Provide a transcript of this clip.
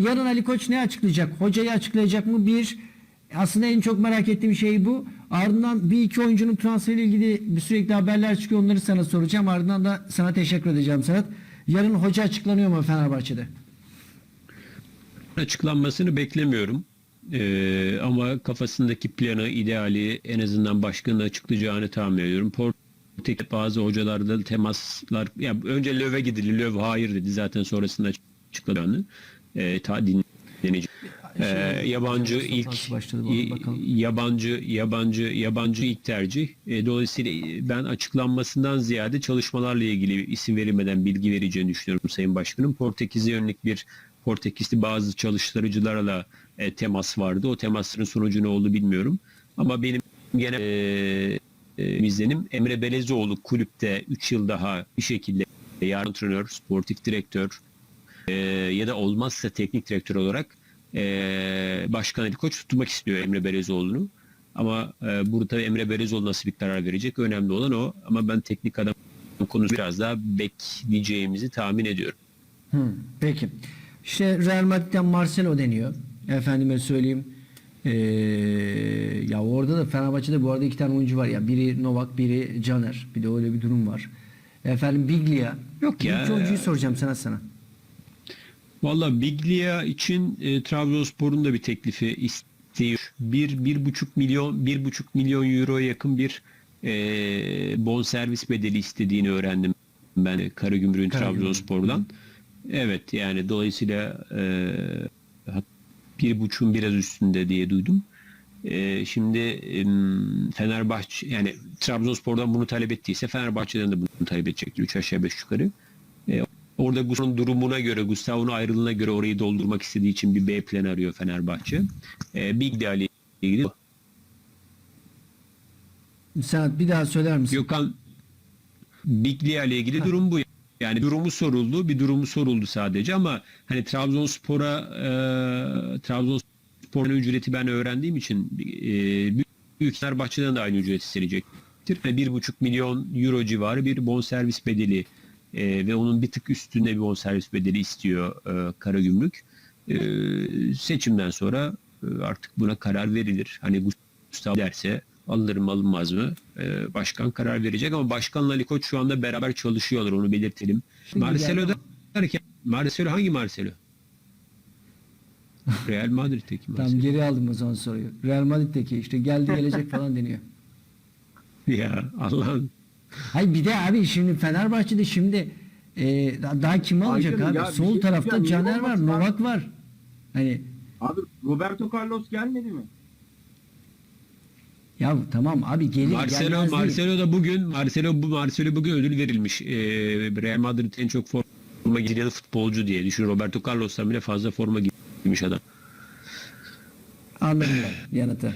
yarın Ali Koç ne açıklayacak? Hocayı açıklayacak mı? Bir. Aslında en çok merak ettiğim şey bu. Ardından bir iki oyuncunun transferiyle ilgili bir sürekli haberler çıkıyor. Onları sana soracağım. Ardından da sana teşekkür edeceğim Serhat. Yarın hoca açıklanıyor mu Fenerbahçe'de? açıklanmasını beklemiyorum. Ee, ama kafasındaki planı, ideali en azından başkanın açıklayacağını tahmin ediyorum. Portekiz bazı hocalarda temaslar, ya önce Löw'e gidildi. Löw hayır dedi zaten sonrasında açıkladığını. Ee, ta dinlenecek. Ee, yabancı ilk yabancı yabancı yabancı ilk tercih. E, dolayısıyla ben açıklanmasından ziyade çalışmalarla ilgili isim verilmeden bilgi vereceğini düşünüyorum Sayın Başkanım. Portekiz'e yönelik bir Portekizli bazı çalıştırıcılarla e, temas vardı. O temasların sonucu ne oldu bilmiyorum. Ama benim genel e, e, izlenim Emre Belezoğlu kulüpte 3 yıl daha bir şekilde yarı antrenör, sportif direktör e, ya da olmazsa teknik direktör olarak e, Başkan Ali Koç tutmak istiyor Emre Belezoğlu'nu. Ama e, burada tabii Emre Belezoğlu nasıl bir karar verecek? Önemli olan o. Ama ben teknik adam konusu biraz daha bekleyeceğimizi tahmin ediyorum. Hı, peki. İşte Real Madrid'den Marcelo deniyor. Efendime söyleyeyim. Ee, ya orada da Fenerbahçe'de bu arada iki tane oyuncu var ya. Biri Novak, biri Caner. Bir de öyle bir durum var. Efendim Biglia. Yok ya. İki oyuncuyu soracağım sana sana. Valla Biglia için e, Trabzonspor'un da bir teklifi istiyor. Bir, bir buçuk milyon, bir buçuk milyon euroya yakın bir e, bonservis bedeli istediğini öğrendim ben e, Karagümrük'ün Karagümrük. Trabzonspor'dan. Evet yani dolayısıyla e, bir buçuğun biraz üstünde diye duydum. E, şimdi em, Fenerbahçe yani Trabzonspor'dan bunu talep ettiyse Fenerbahçe'den de bunu talep edecektir. Üç aşağı beş yukarı. Orada Gustavo'nun durumuna göre, Gustavo'nun ayrılığına göre orayı doldurmak istediği için bir B plan arıyor Fenerbahçe. E, Big ile ilgili Sen bir daha söyler misin? Gökhan Biglia ile ilgili durum bu. Yani durumu soruldu, bir durumu soruldu sadece ama hani Trabzonspor'a e, Trabzonspor'un ücreti ben öğrendiğim için e, büyük Fenerbahçe'den de aynı ücret isteyecektir. Yani bir buçuk milyon euro civarı bir bonservis bedeli e, ve onun bir tık üstünde bir bonservis bedeli istiyor e, Karagümrük. E, seçimden sonra e, artık buna karar verilir. Hani Gustavo derse alınır mı alınmaz mı e, başkan karar verecek ama başkanla Ali Koç şu anda beraber çalışıyorlar onu belirtelim. Şimdi Marcelo geldi derken Marcelo hangi Marcelo? Real Madrid'deki Tamam Marcelo. geri aldım o zaman soruyu. Real Madrid'deki işte geldi gelecek falan deniyor. Ya Allah'ın Hayır bir de abi şimdi Fenerbahçe'de şimdi e, daha, kimi alacak Aykırı abi? ya, Sol şey tarafta diyeceğim, Caner var. Novak var. Hani Abi Roberto Carlos gelmedi mi? ya tamam abi gelir Marcelo gelmez. Marcelo da bugün Marcelo bu Marcelo bugün ödül verilmiş. Ee, Real Madrid en çok forma giyen futbolcu diye. Düşün Roberto Carlos'tan bile fazla forma giymiş adam. Anladım yanıtı.